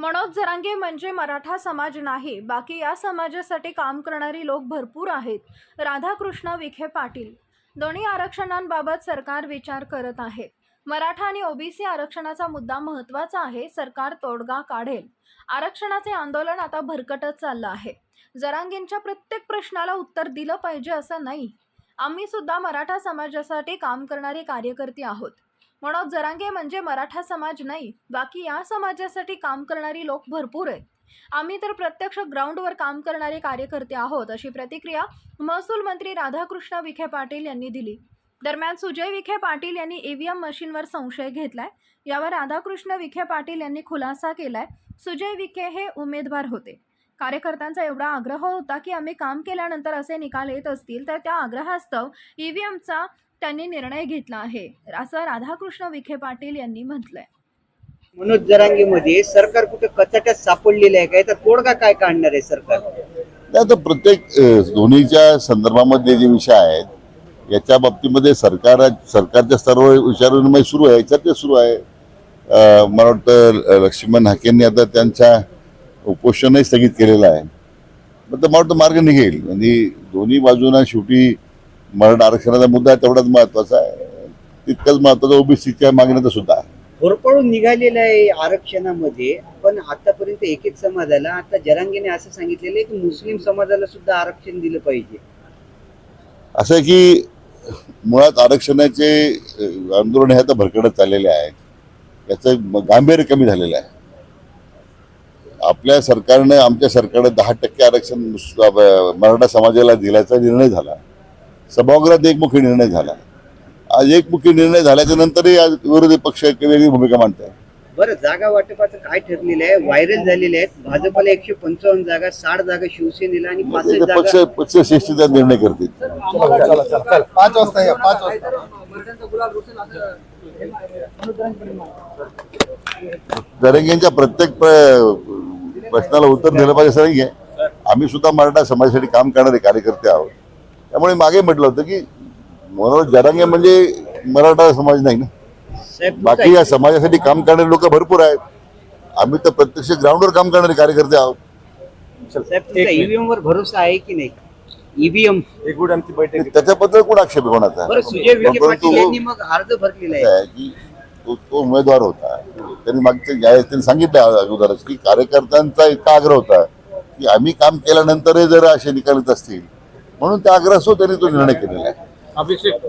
मनोज जरांगे म्हणजे मराठा समाज नाही बाकी या समाजासाठी काम करणारी लोक भरपूर आहेत. राधाकृष्ण विखे पाटील. दोन्ही आरक्षणांबाबत सरकार विचार करत आहे. मराठा आणि ओबीसी आरक्षणाचा मुद्दा महत्त्वाचा आहे सरकार तोडगा काढेल. आरक्षणाचे आंदोलन आता भरकटत चाललं आहे. जरांगेंच्या प्रत्येक प्रश्नाला उत्तर दिलं पाहिजे असं नाही. आम्ही सुद्धा मराठा समाजासाठी काम करणारे कार्यकर्ते आहोत. मनोज जरांगे म्हणजे मराठा समाज नाही बाकी या समाजासाठी काम करणारी लोक भरपूर आहेत. आम्ही तर प्रत्यक्ष ग्राउंडवर काम करणारे कार्यकर्ते आहोत अशी प्रतिक्रिया महसूल मंत्री राधाकृष्ण विखे पाटील यांनी दिली. दरम्यान सुजय विखे पाटील यांनी ईव्हीएम मशीनवर संशय घेतलाय. यावर राधाकृष्ण विखे पाटील यांनी खुलासा केलाय. सुजय विखे हे उमेदवार होते. कार्यकर्त्यांचा एवढा आग्रह होता की आम्ही काम केल्यानंतर असे निकाल येत असतील तर त्या आग्रहास्तव ईव्हीएमचा त्यांनी निर्णय घेतला आहे. असं राधाकृष्ण विखे पाटील यांनी म्हटलंय. मनोज जरांगेमध्ये सरकार कुठे कचाट्यात सापडलेलं आहे काय तर तोडगा काय काढणार आहे सरकार? आता प्रत्येक दोन्हीच्या संदर्भामध्ये जे विषय आहेत याच्या बाबतीमध्ये सरकार सरकारच्या सर्व विचारविनिमय सुरू आहे चर्चा सुरू आहे. मला वाटतं लक्ष्मण हाकेंनी आता त्यांच्या उपोषणही स्थगित केलेलं आहे. मग तर मला वाटतं मार्ग निघेल. म्हणजे दोन्ही बाजूंना शेवटी मराठा आरक्षणाचा मुद्दा तेवढाच महत्त्वाचा आहे. तितकाच महत्त्वाचा ओबीसीच्या मागण्याचा सुद्धा आहे. होरपळून निघालेलं आहे आरक्षणामध्ये. पण आतापर्यंत एक एक समाजाला आता जरांगेने असं सांगितलेलं आहे की मुस्लिम समाजाला सुद्धा आरक्षण दिलं पाहिजे. असं आहे की मुळात आरक्षणाचे आंदोलन हे आता भरकडत चाललेले आहे याचं गांभीर्य कमी झालेलं आहे. आपल्या सरकारनं आमच्या सरकारनं दहा टक्के आरक्षण मराठा समाजाला दिल्याचा निर्णय झाला. सभागृहात एकमुखी निर्णय झाला. आज एकमुखी निर्णय झाल्याच्या नंतरही आज विरोधी पक्ष एक वेगळी भूमिका मांडत आहे बरं जागा वाटपाचं काय ठरलेलं आहे? व्हायरल झालेले आहेत. भाजपला एकशे पंचावन्न जागा साठ जागा शिवसेनेला आणि पासष्ट पक्ष जागा पक्ष श्रेष्ठता निर्णय करतील. पाच वाजता या पाच वाजता जरंगेंच्या प्रत्येक प्र- प्रश्नाला उत्तर दिलं पाहिजे आहे आम्ही सुद्धा मराठा समाजासाठी काम करणारे कार्यकर्ते आहोत. त्यामुळे मागे म्हटलं होतं की मनोज जरांगे म्हणजे मराठा समाज नाही ना. बाकी या समाजासाठी काम करणारे लोक भरपूर आहेत. आम्ही तर प्रत्यक्ष ग्राउंडवर काम करणारे कार्यकर्ते आहोत. ईव्हीएम वर भरोसा आहे की नाही? ईव्हीएम आमची बैठक त्याच्याबद्दल कोण आक्षेप आहे कोणाचा? की तो तो उमेदवार होता. त्यांनी मागच्या ज्यावेळेस त्यांनी सांगितलं अगोदरच की कार्यकर्त्यांचा इतका आग्रह होता की आम्ही काम केल्यानंतरही जर असे निकाल असतील म्हणून त्या आग्रहासह त्यांनी तो निर्णय केलेला आहे. अभिषेक